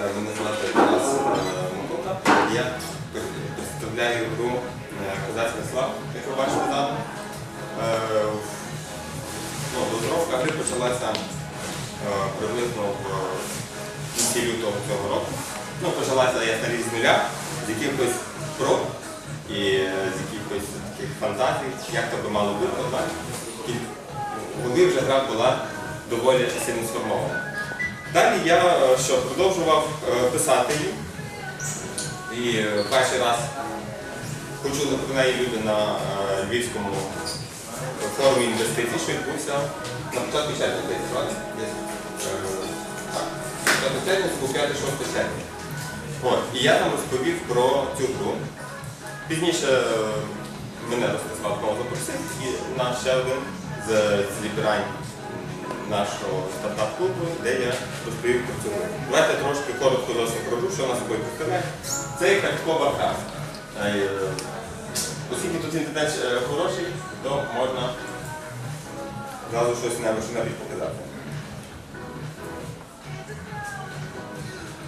Мене звати Тарас Макута. Я представляю гру е, Козацький слав, як ви бачите там. Е, ну, Розробка гри почалася е, приблизно в кінці лютого цього року. Ну, почалася я старі з нуля, з якихось проб і з якихось таких фантазій, як то би мало бути. Коли вже гра була доволі сильно сформована. Далі я е, що, продовжував е, писати її. І е, перший раз почули про неї люди на Львівському форумі інвестицій, що відбувся на початку червня. Десь, е, Так, початку червня, це був 5-6 червня. От, і я там розповів про цю гру. Пізніше мене Ростислав Кова запросив і наш ще один з Сліпірань нашого стартап-клубу, де я розповів про цю гру. Давайте трошки коротко зовсім прожу, що вона собою представляє. Це є карткова. Е, Оскільки тут інтернет е, хороший, то можна зразу щось навіть показати.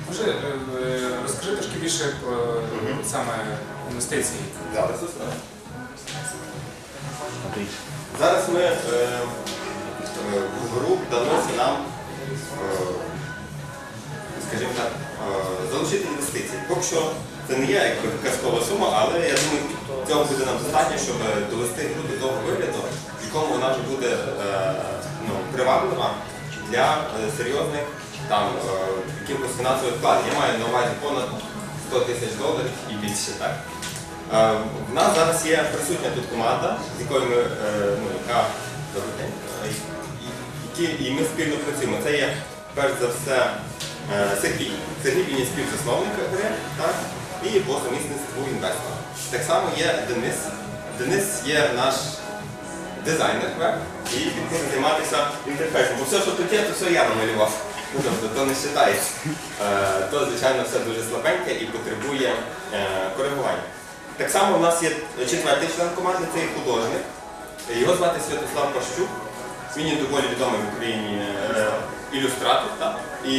Може, е, е, розкажи трошки більше про саме інвестиції. Зараз усе. Зараз ми е, е, в гру вдалося нам, е, скажімо так, е, залучити інвестиції. Поки що це не є якби казкова сума, але я думаю, цього буде нам достатньо, щоб довести гру до того вигляду, в якому вона вже буде ну, приваблива для серйозних там, якихось фінансових вкладів. Я маю на увазі понад 100 тисяч доларів і більше. Так? В нас зараз є присутня тут команда, з якою ми, ну, яка добрий день, і- ми спільно працюємо. Це є перш за все е, Сергій. Сергій він є співзасновник гри, так? і по сумісництву інвестор. Так само є Денис. Денис є наш дизайнер веб, і він буде займатися інтерфейсом. Бо все, що тут є, то все я намалював. Ну, тобто то не вважається. Е, То, звичайно, все дуже слабеньке і потребує е, коригування. Так само у нас є четвертий член команди, це є художник. Його звати Святослав Пащук. Він є доволі відомий в Україні е, ілюстратор, так? і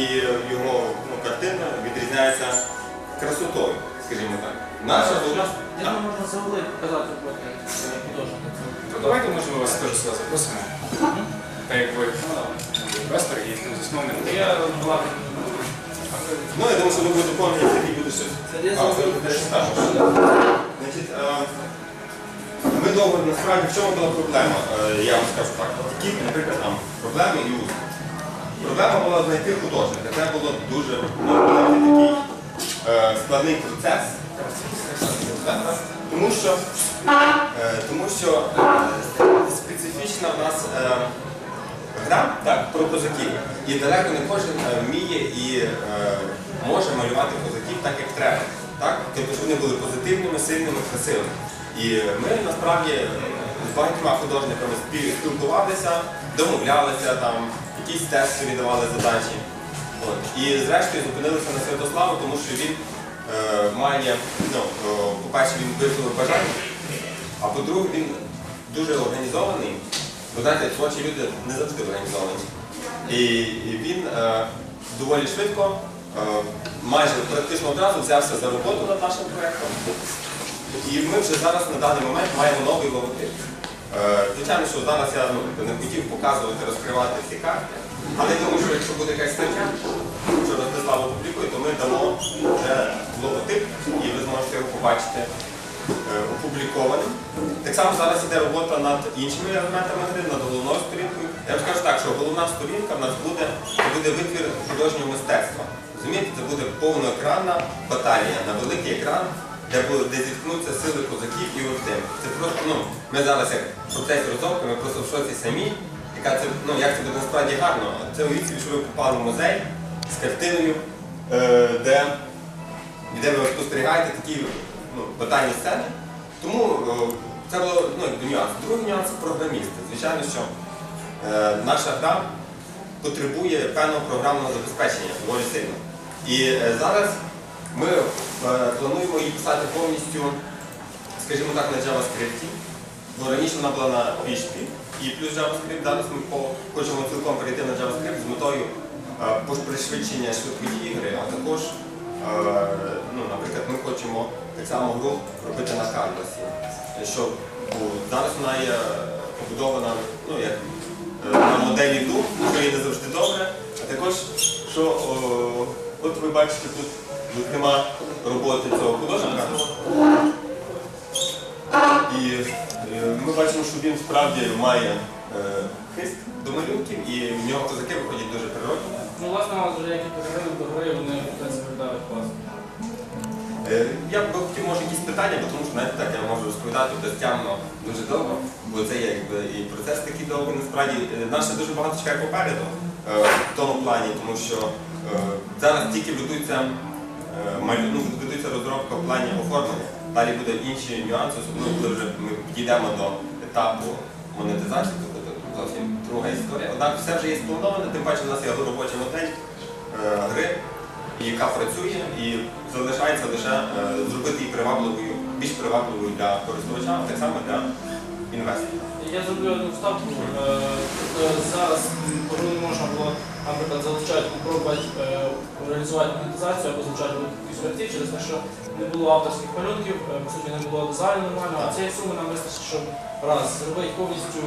його ну, картина відрізняється красотою, скажімо так. Наша група. Я думаю, можна завели показати проти художника. То давайте може ми вас теж сюди запросимо. Так як ви інвестор і засновник. Я була Ну, я думаю, що ви будете доповнені, Сергій буде щось. Значить, е, довго насправді в чому була проблема? Е, Я вам скажу так. Які, наприклад, там проблеми і успіх. Проблема була знайти художника. Це було дуже ну, такий е, складний процес. Тому що, е, тому що е, специфічна в нас е, гра так, про козаків. І далеко не кожен е, вміє і е, може малювати козаків так, як треба. Так? Тобто, щоб вони були позитивними, сильними, красивими. І ми насправді з багатьма художниками спілкувалися, домовлялися, там, якісь тестові давали задачі. От. І зрештою зупинилися на Святославу, тому що він е, має, ну, е, по-перше, він висловив бажання, а по-друге, він дуже організований. Ви знаєте, творчі люди не завжди організовані. І, і він е, доволі швидко, е, майже практично одразу взявся за роботу над нашим проєктом. І ми вже зараз на даний момент маємо новий логотип. Е, Звичайно, що зараз я ну, не хотів показувати, розкривати всі карти, але думаю, що якщо буде якась стаття, що Ростислав опублікує, то ми дамо вже логотип і ви зможете його побачити е, опублікованим. Так само зараз йде робота над іншими елементами гри, над головною сторінкою. Я вам скажу так, що головна сторінка в нас буде, буде витвір художнього мистецтва. Розумієте, це буде повноекранна баталія на великий екран, де буде де зіткнуться сили козаків і Ортем. Це просто, ну, ми зараз як в процесі розробки, ми просто в шоці самі, яка це, ну, як це буде насправді гарно. Це уявіть що ви попали в музей з картиною, е, де де ви спостерігаєте такі ну, батальні сцени. Тому е, це було ну, нюанс. Другий нюанс програмісти. Звичайно, що е, наша гра потребує певного програмного забезпечення доволі сильно. І е, зараз ми е, плануємо її писати повністю, скажімо так, на JavaScript. Бо раніше вона була на PHP і плюс JavaScript. Зараз ми хочемо цілком перейти на JavaScript з метою е, пришвидшення швидкої ігри, а також, е, ну, наприклад, ми хочемо так само гру робити на канвасі, щоб зараз вона є побудована ну, як на моделі Doom, що є не завжди добре, а також, що о, от ви бачите тут, нема роботи цього художника. І е, ми бачимо, що він справді має е, хист до малюнків, і в нього козаки виходять дуже природні. Ну, власне, вже які перегляди до гри, вони виглядають класно. Е, Я б хотів, може, якісь питання, бо тому що знаєте, так я можу розповідати безтямно дуже довго, бо це якби і процес такий довгий. Насправді нас ще дуже багато чекає попереду в тому плані, тому що зараз тільки ведуться ну, ведуться розробка в плані оформлення. Далі будуть інші нюанси, особливо коли вже ми підійдемо до етапу монетизації, тобто це зовсім друга історія. Однак все вже є сплановане, тим паче у нас є робоча модель е, гри, яка працює і залишається лише е, зробити її привабливою, більш привабливою для користувача, а так само для інвестора. Я зроблю одну вставку. Е, тобто зараз гру не можна було, наприклад, залучати, попробувати е, реалізувати монетизацію або залучати якісь гравців через те, що не було авторських малюнків, е, по суті не було дизайну нормального, а цієї суми нам вистачить, щоб раз зробити повністю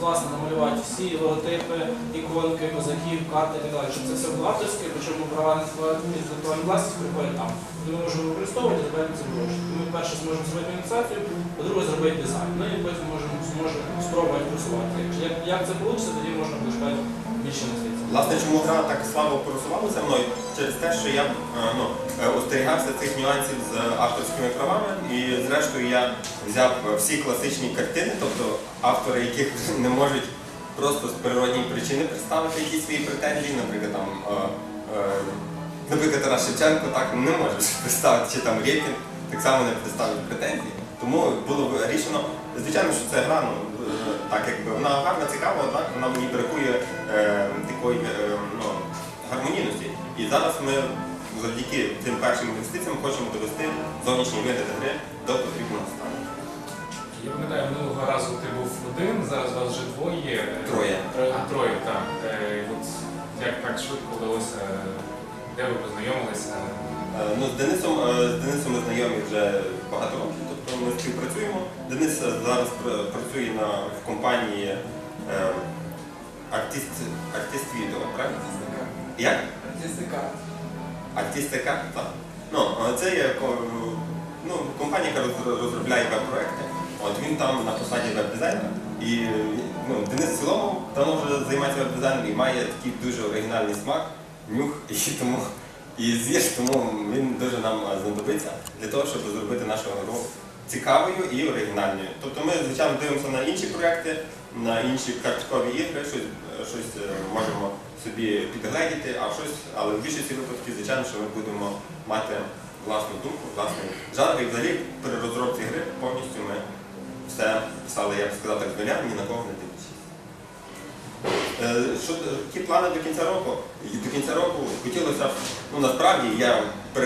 власне намалювати всі логотипи, іконки, козаків, карти і так далі, щоб це все було авторське, причому права на інтелектуальну власність приходять там. Ми можемо використовувати тепер це гроші. Ми перше зможемо зробити монетизацію, по-друге, зробити дизайн. Ну і потім можемо зможемо спробувати просувати. Як, як це вийде, тоді можна буде шукати більше мистецтва. Власне, чому гра так слабо просувалася мною? Через те, що я е, ну, е, остерігався цих нюансів з авторськими правами, і зрештою я взяв всі класичні картини, тобто автори, яких не можуть просто з природньої причини представити якісь свої претензії, наприклад, там. е, Наприклад, Тарас Шевченко так не може представити, чи там Рєпін так само не представить претензії. Тому було рішено, звичайно, що це гра, ну, е, так якби вона гарна, цікава, однак вона мені бракує е, такої е, ну, гармонійності. І зараз ми завдяки цим першим інвестиціям хочемо довести зовнішній вигляд гри до потрібного стану. Я пам'ятаю, минулого разу ти був один, зараз вас вже двоє. Троє. А, троє, так. Е, От як так швидко вдалося, де ви познайомилися? Е, Ну, з Денисом, е, з Денисом ми знайомі вже багато років, ми співпрацюємо. Денис зараз працює на, в компанії е, Артист, Артист Відео, правильно? Як? Артистика, так. Ну, це є ну, компанія, яка розробляє веб-проекти. От він там на посаді веб-дизайнера. І ну, Денис в цілому давно вже займається веб-дизайном і має такий дуже оригінальний смак, нюх, і тому і з'їж, тому він дуже нам знадобиться для того, щоб зробити нашу гру цікавою і оригінальною. Тобто ми, звичайно, дивимося на інші проекти, на інші карткові ігри, щось, е, щось е, можемо собі підгледіти, а щось, але в більшості випадків, звичайно, що ми будемо мати власну думку, власний жанр. І взагалі при розробці гри повністю ми все писали, я б сказав, так з нуля, ні на кого не дивлячись. Е, Що які плани до кінця року? До кінця року хотілося б, ну насправді я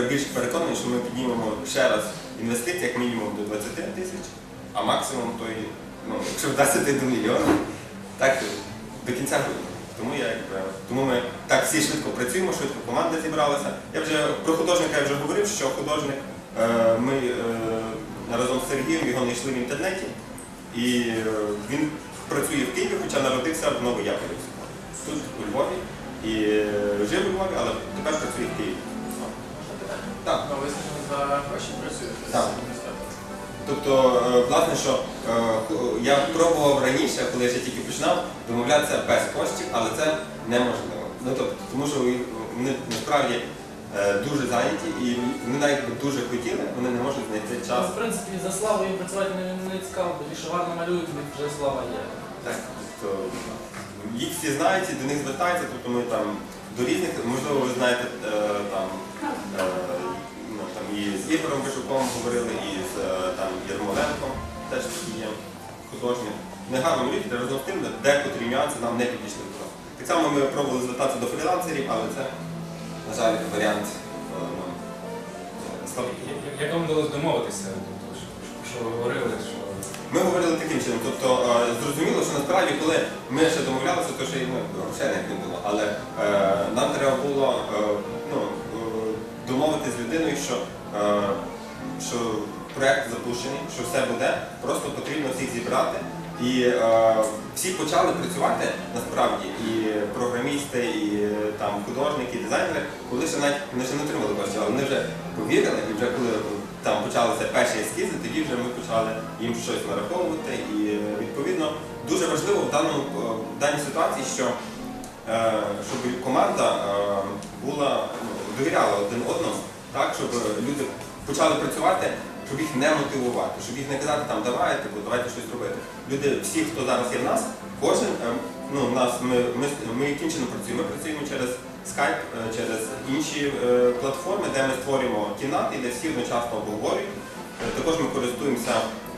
більш переконаний, що ми піднімемо ще раз інвестиції, як мінімум до 20 тисяч, а максимум то і, ну, якщо вдасться до мільйона, так до кінця року. Тому я тому ми так всі швидко працюємо, швидко команда зібралася. Я вже про художника я вже говорив, що художник е, ми е, разом з Сергієм його знайшли в інтернеті, і е, він працює в Києві, хоча народився в Новояковівську. Тут у Львові і е, жив у Львові, але тепер працює в Києві. Так. Ну, ви за гроші працюєте? Так. Тобто, е, власне, що е, я пробував раніше, коли я ще тільки починав, домовлятися без коштів, але це неможливо. Ну, тобто, тому що вони насправді е, дуже зайняті і вони навіть дуже хотіли, вони не можуть знайти час. В принципі, за славою працювати не, не цікаво, бо якщо гарно малюють, вже слава є. Так, то їх всі знають, і до них звертаються, тобто ми там до різних, можливо, ви знаєте, ну, там і з Ігорем Вишуковим говорили, і з е, там, Єрмоленком, теж є художник. Негарно малюють, разом з тим, декотрі нюанси нам не підійшли. Так само ми пробували звертатися до фрілансерів, але це, на жаль, варіант е, ну, слабкий. Як- вам вдалося домовитися? Що, ви говорили, що Ми говорили таким чином. Тобто е, зрозуміло, що насправді, коли ми ще домовлялися, то ще й ну, грошей не було. Але е, нам треба було е, ну, домовитися з людиною, що, що проєкт запущений, що все буде, просто потрібно всіх зібрати. І е, всі почали працювати насправді, і програмісти, і е, там художники, і дизайнери, коли ще навіть вони ще не отримали коштів, але вони вже повірили, і вже коли там почалися перші ескізи, тоді вже ми почали їм щось нараховувати. І е, відповідно дуже важливо в даному е, в даній ситуації, що е, щоб команда е, була ну, довіряла один одному, так щоб люди почали працювати, щоб їх не мотивувати, щоб їх не казати там давайте, бо давайте щось робити. Люди, всі, хто зараз є в нас, кожен е, ну нас ми, ми, ми яким працюємо? Ми працюємо через Skype, е, через інші е, платформи, де ми створюємо кімнати, де всі одночасно обговорюють. Е, Також ми користуємося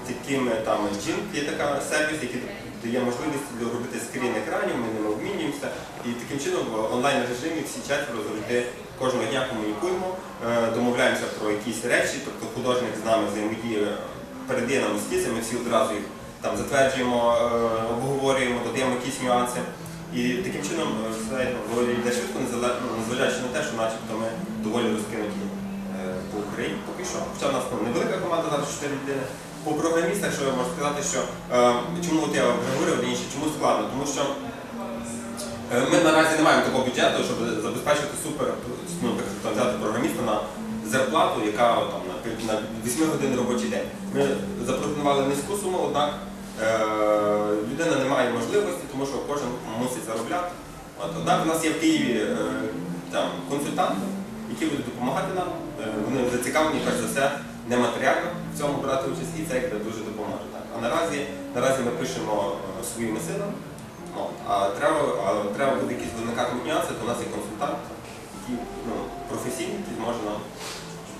таким е, там Jin, є така сервіс, який дає можливість робити скрін екранів, ми ними обмінюємося. І таким чином в онлайн режимі всі четверо завжди кожного дня комунікуємо, е, домовляємося про якісь речі, тобто художник з нами взаємодіє, передає нам ескізи, ми всі одразу їх там затверджуємо, е, обговорюємо, додаємо якісь нюанси. І таким чином е, все доволі швидко, незважаючи на те, що начебто ми доволі розкинуті по Україні поки що. Хоча в нас невелика команда, зараз 4 людини. По програмістах, що я можу сказати, що е, чому от я вже говорив раніше, чому складно? Тому що е, ми наразі не маємо такого бюджету, щоб забезпечити супер, ну, там, взяти програміста на зарплату, яка там, на, на 8 годин робочий день. Ми запропонували низьку суму, однак е, людина не має можливості, тому що кожен мусить заробляти. От, однак у нас є в Києві е, там, консультанти, які будуть допомагати нам. Е, вони зацікавлені, перш за все, нематеріально в цьому брати участь, і це якби дуже допоможе. Так. А наразі, наразі ми пишемо е, своїми силами. От, а треба, а треба буде якісь виникати нюанси, то у нас є консультант, який ну, професійний, який зможе нам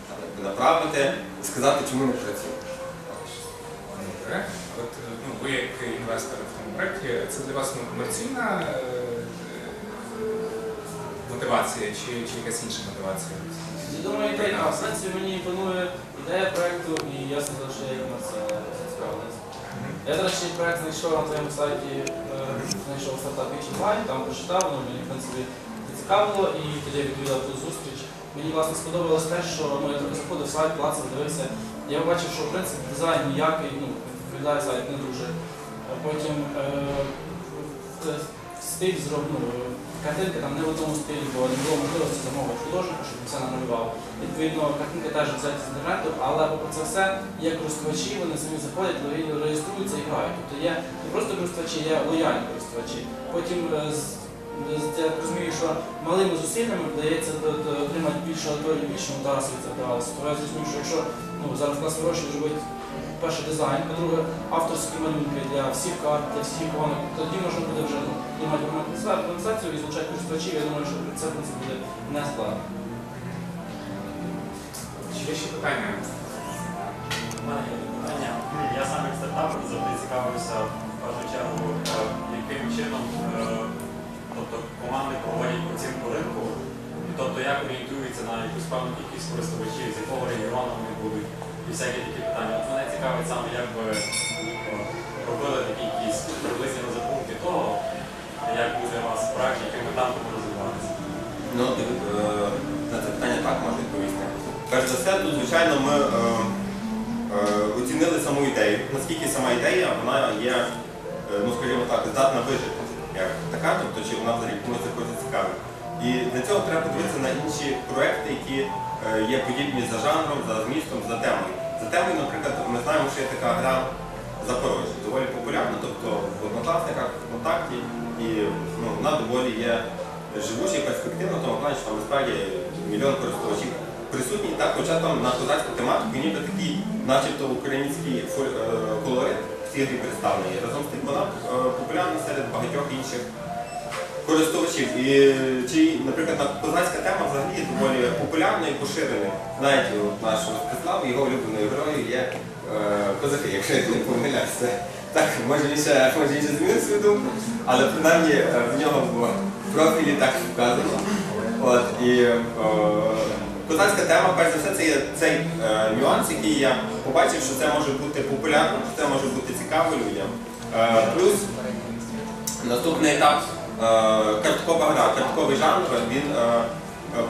так, направити, сказати, чому не працює. От е, ну, ви як інвестор в тому проєкті, це для вас ну, комерційна е, мотивація чи, чи якась інша мотивація? Я думаю, ідея, а в сенсі мені імпонує ідея проєкту і ясно, що я як комерційна зацікавленість. Я, до речі, проєкт знайшов на твоєму сайті, е, знайшов стартап Kitchen Line, там прочитав, воно мені в принципі зацікавило і тоді я відвідав ту зустріч. Мені власне сподобалось те, що ну, я трохи заходив сайт, клацав, дивився. Я побачив, що в принципі дизайн ніякий, ну, виглядає сайт не дуже. Потім е, стиль зроблено, картинки там не в одному стилі, бо не було можливості замовити художника, щоб все намалював. Відповідно, картинки теж взяті з інтернету, але попри це все є користувачі, вони самі заходять, реєструються і грають. Тобто є не просто користувачі, є лояльні користувачі. Потім е, з- я розумію, що малими зусиллями вдається отримати більшу аудиторію, більше удару світ задавалося. То я зрозумів, що якщо ну, зараз нас вирощують зробити перше дизайн, по-друге, авторські малюнки для всіх карт, для всіх іконок, тоді можна буде вже ну, приймати монетизацію і залучати користувачів. Я думаю, що це в принципі буде не складно. Чи є ще питання? У мене є питання. Я сам як стартапер завжди цікавився в першу чергу, е, яким чином е, тобто, команди проводять оцінку ринку, тобто як орієнтуються на якусь певну кількість користувачів, з якого регіону вони будуть, і всякі такі питання. От мене цікавить саме, як ви е, робили такі якісь приблизні розрахунки того, як буде у вас проект, яким етапом розвиватися. Ну, е, на це питання так можу відповісти. Перш за все, тут, звичайно, ми е, е, оцінили саму ідею, наскільки сама ідея вона є, ну скажімо так, здатна вижити як така, тобто чи вона взагалі комусь захоче цікавить. І для цього треба подивитися на інші проекти, які е, є подібні за жанром, за змістом, за темою. За темою, наприклад, ми знаємо, що є така гра Запорожжя, доволі популярна, тобто в однокласниках, в контакті, і ну, вона доволі є живуча і перспективна, тому плані, що там насправді мільйон користувачів присутні, так, хоча там на козацьку тематику ніби такий, начебто український е, колорит всі грі представлений. Разом з тим вона е, популярна серед багатьох інших користувачів. І чи, наприклад, на козацька тема взагалі доволі популярною і поширеною. Навіть от наш Ростислав, його улюбленою героєю є е, козаки, якщо я не помиляюся. Так, може він ще, змінив свою думку, але принаймні е, в нього в профілі так вказано. От, і е, козацька тема, перш за все, це є цей е, нюанс, який є побачив, що це може бути популярно, що це може бути цікаво людям. Е, Плюс наступний етап карткова гра, картковий жанр, він, е, е,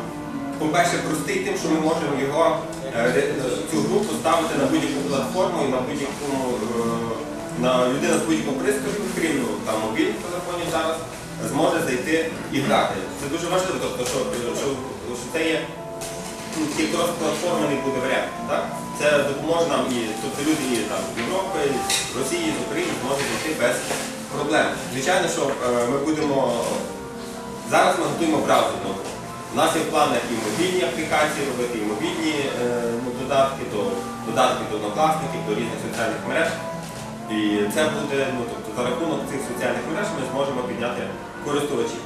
по-перше, простий тим, що ми можемо його е, цю гру поставити на будь-яку платформу і на будь-якому е, на людина з будь-якого пристрою, крім ну, там мобільних телефонів зараз, зможе зайти і грати. Це дуже важливо, тобто, що, що, що це є ну, такий крос-платформений буде варіант. Це допоможе нам і тобто люди і там, з Європи, з Росії, з України зможуть зайти без проблем. Звичайно, що е, ми будемо зараз ми готуємо браузерну гру. У нас є в планах і мобільні аплікації робити, і мобільні е, ну, додатки, до, додатки до однокласників, до різних соціальних мереж. І це буде, ну тобто за рахунок цих соціальних мереж ми зможемо підняти користувачів.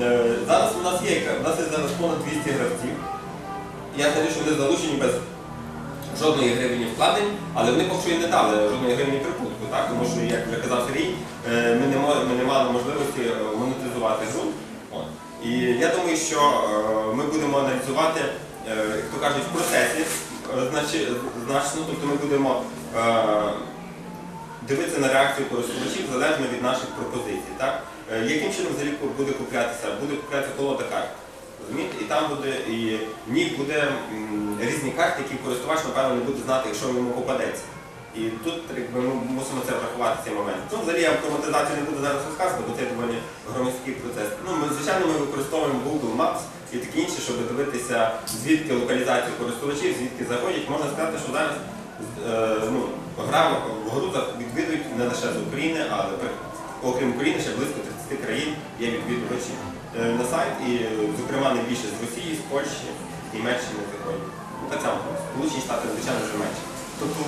Е, Зараз у нас є у нас є зараз понад 200 гравців. Я знаю, що вони залучені без жодної гривні вкладень, але вони поки що і не дали жодної гривні прибутку, так? тому що, як вже казав Сергій, е, ми не, ми не мали можливості е, монетизувати гру. І я думаю, що е, ми будемо аналізувати, як то кажуть, в процесі значно, тобто ми будемо дивитися на реакцію користувачів залежно від наших пропозицій. Так? Яким чином взагалі буде куплятися? Буде куплятися колода карт. І там буде і в ній буде різні карти, які користувач, напевно, не буде знати, якщо йому попадеться. І тут якби, ми мусимо це врахувати цей момент. Ну, взагалі автоматизацію не буду зараз розказувати, бо це доволі громадський процес. Ну, ми, звичайно, ми використовуємо Google Maps і таке інше, щоб дивитися, звідки локалізацію користувачів, звідки заходять. Можна сказати, що зараз е, ну, гра в гру відвідують не лише з України, але окрім України ще близько 30 країн є відвідувачі е, на сайт, і зокрема найбільше з Росії, з Польщі, Німеччини заходять. Ну, так само, Сполучені Штати, звичайно, вже менше. Тобто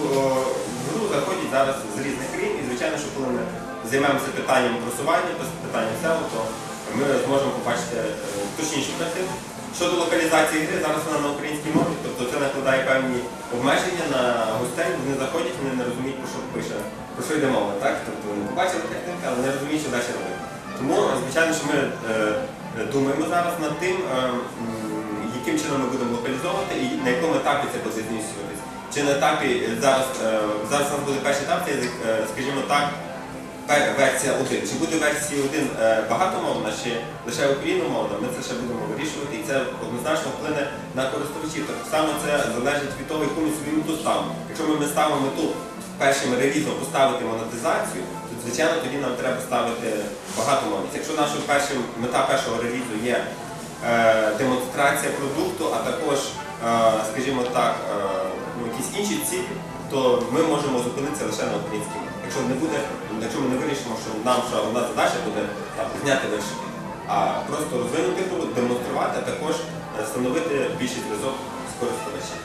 в гру заходять зараз з різних країн, і звичайно, що коли ми займемося питанням просування, питанням SEO, то ми зможемо побачити е, точнішу картину. Щодо локалізації гри, зараз вона на українській мові, тобто це накладає певні обмеження на гостей, вони заходять, вони не розуміють, про що пише, про що йде мова. Так? Тобто вони побачили картинку, але не розуміють, що далі робити. Тому, звичайно, що ми е, е, думаємо зараз над тим, е, яким чином ми будемо локалізовувати і на якому етапі це буде. Чи на етапі зараз, е, зараз у нас буде перший етап, це, е, скажімо так, версія 1. Чи буде версія 1 е, багатомовна, чи лише україномовна, ми це ще будемо вирішувати, і це однозначно вплине на користувачів. Так само це залежить від того, яку ми собі мету ставимо. Якщо ми ставимо мету першим релізом поставити монетизацію, то звичайно тоді нам треба ставити багатомовність. Якщо наша перша мета першого релізу є демонстрація продукту, а також, скажімо так, ну, якісь інші цілі, то ми можемо зупинитися лише на українській мові. Якщо не буде, якщо ми не вирішимо, що що одна задача буде там, зняти вершики, а просто розвинути гру, демонструвати, а також е, встановити більший зв'язок з користувачем.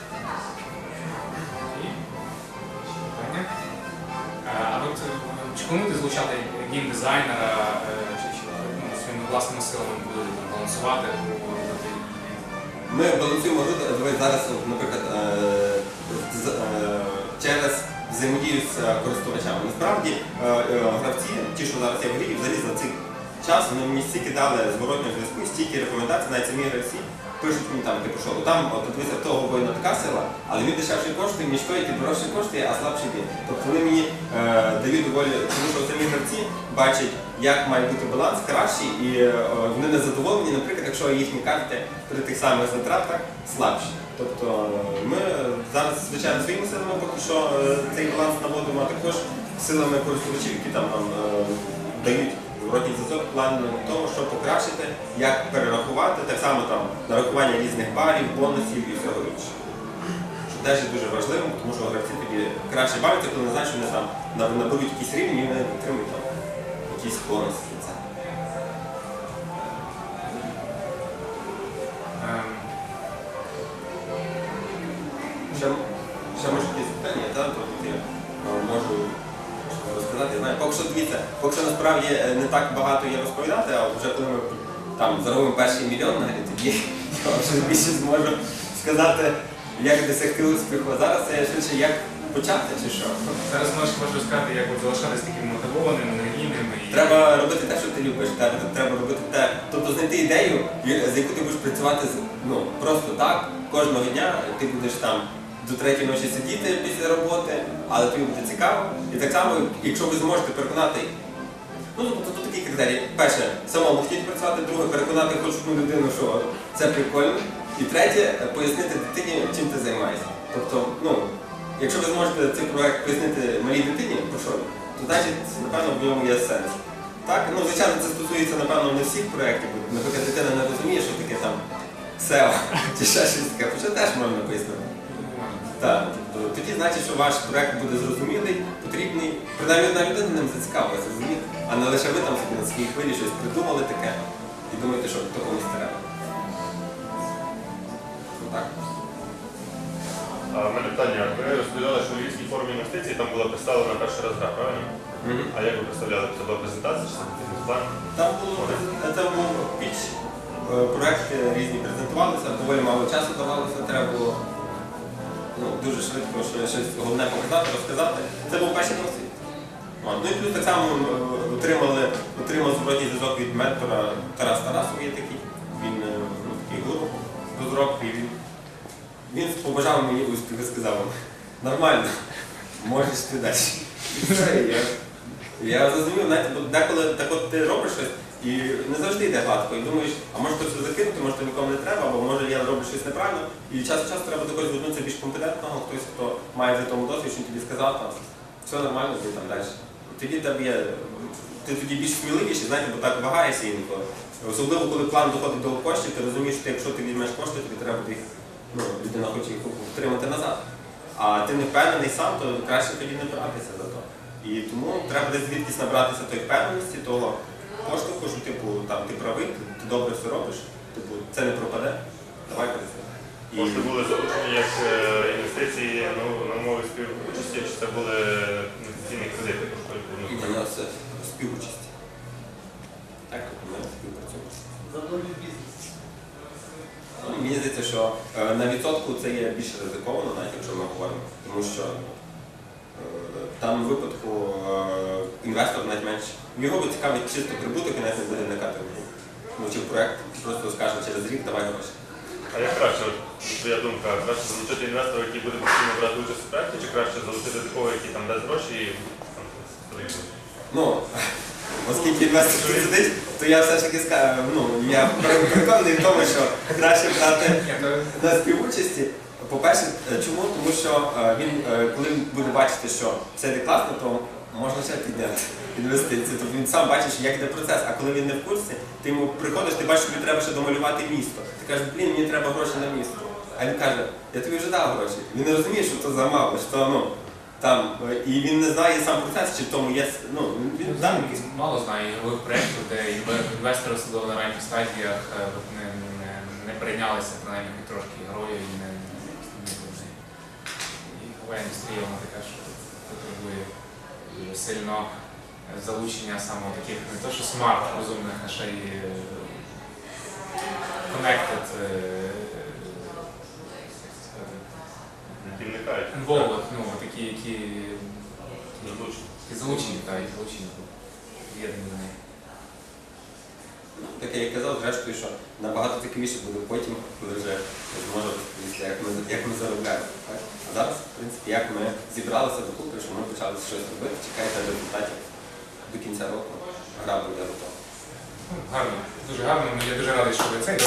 Е, А от е, чи плануєте залучати геймдизайнера чи, чи ну, своїми власними силами буде балансувати, Ми балансуємо розвиток зараз, наприклад, е, е, через взаємодію з користувачами. Насправді е, гравці, ті, що зараз є в грі, взагалі за цей час вони мені стільки дали зворотнього зв'язку, стільки рекомендацій, навіть самі гравці пишуть мені там, типу, що там от дивися, того воїна така сила, але він дешевше коштує, ніж той, який дорожче коштує, а слабший він. Тобто вони мені е, дають доволі, тому що самі гравці бачать, як має бути баланс кращий, і е, вони не задоволені, наприклад, якщо їхні карти при тих самих затратах слабші. Тобто е, ми зараз, звичайно, своїми силами поки що е, цей баланс наводимо, а також силами користувачів, які там нам е, дають зворотній зв'язок в плані того, щоб покращити, як перерахувати, так само там нарахування різних балів, бонусів і всього іншого. Що теж є дуже важливим, тому що гравці тоді краще бавляться, коли не знають, що вони там наб- наберуть якісь рівні і вони отримують там якісь бонуси. Ем, Ще, ще може поки що дивіться, поки що насправді е, не так багато є розповідати, а вже коли ми там заробимо перший мільйон, тоді я вже більше зможу сказати, як досягти успіху. А зараз це швидше як почати чи що. Зараз можеш можеш розказати, як от залишатись таким мотивованим, енергійним і Треба робити те, що ти любиш. Треба, робити те, тобто знайти ідею, я- за яку ти будеш працювати ну, просто так, кожного дня ти будеш там до третьої ночі сидіти після роботи, але тобі буде цікаво. І так само, якщо ви зможете переконати, ну тобто тут такі критерії. Перше, самому хотіти працювати, друге, переконати хоч одну людину, що це прикольно. І третє, пояснити дитині, чим ти займаєшся. Тобто, ну, якщо ви зможете цей проект пояснити малій дитині, про що, то значить, напевно, в ньому є сенс. Так, ну звичайно, це стосується, напевно, не всіх проєктів. Наприклад, дитина не розуміє, що таке там SEO чи ще щось таке, хоча теж можна пояснити. Так, тобто тоді значить, що ваш проект буде зрозумілий, потрібний. Принаймні одна людина ним зацікавилася, розумієте? А не лише ви там собі на своїй хвилі щось придумали таке і думаєте, що то комусь треба. Отак. В мене питання, ви розповідали, що у Львівській форумі інвестицій там була представлена перший раз гра, правильно? Мгм. А як ви представляли? Це була презентація чи це бізнес-план? Там було там був піч, проекти різні презентувалися, доволі мало часу давалося, треба було ну, дуже швидко що- щось головне показати, розказати. Це був перший досвід. Ну і плюс так само е, отримали, отримав зворотній зв'язок від ментора Тарас Тарасов є такий. Він е, ну, такий гуру розробки. і Він, він побажав мені успіху, сказав, нормально, можеш ти далі. І і я я зрозумів, знаєте, бо деколи так от ти робиш щось і не завжди йде гладко. І думаєш, а може то все закинути, може то нікому не треба, або може я роблю щось неправильно. І час від часу треба до когось звернутися більш компетентного, хтось, хто має вже тому досвід, що тобі сказав, там, все нормально, ти там далі. Тоді тобі є, ти тоді більш сміливіший, знаєте, бо так вагаєшся інколи. Особливо, коли план доходить до коштів, ти розумієш, що ти, якщо ти візьмеш кошти, тобі треба їх, ну, людина хоче їх отримати назад. А ти не впевнений сам, то краще тоді не братися за то. І тому треба десь звідкись набратися тої впевненості, того поштовху, добре все робиш, типу це не пропаде. Давай працюємо. І Кошти були залучені як е, інвестиції ну, на умови співучасті, чи це були інвестиційні кредити? Тобто, ну, і це співучасть. Так, ми співпрацюємо. Заборонив бізнес. Ну, Мені здається, що е, на відсотку це є більш ризиковано, навіть якщо ми говоримо, тому що е, там в випадку інвестор навіть менш його би цікавить чисто прибуток і навіть не буде виникати в чи проект просто скаже через рік давай гроші. А як краще, твоя думка, краще залучити інвестора, який буде постійно брати участь у проєкті, чи краще залучити такого, який там дасть гроші і там? Ну, оскільки інвестор сидить, то я все ж таки скажу, ну, я переконаний в тому, що краще брати на співучасті. По-перше, е, чому? Тому що е, він, е, коли він буде бачити, що це йде класно, то можна ще підняти інвестиції. Тобто він сам бачить, як йде процес. А коли він не в курсі, ти йому приходиш, ти бачиш, тобі треба ще домалювати місто. Ти кажеш, блін, мені треба гроші на місто. А він каже, я тобі вже дав гроші. Він не розуміє, що то замало, що ну, там, е, і він не знає сам процес, чи в тому є, ну, він там якийсь мало знаю ігрових проєктів, де інвестори особливо на ранніх стадіях е, не, не, не прийнялися принаймні трошки грою і не, не, не ігрова індустрія вона така, що потребує дуже сильно залучення саме таких не то, що смарт розумних, а ще й е, connected е, involved, ну такі, які, Залучені. так, і залучені єднані до неї. Ну, Так я казав, зрештою, що набагато цікавіше буде потім, коли вже зможе розповісти, як ми, як ми заробляємо. Так? А зараз, в принципі, як ми зібралися докупи, що ми почали щось робити, чекайте результатів до кінця року. Гра буде готова. Гарно, дуже гарно. Я дуже радий, що ви цей.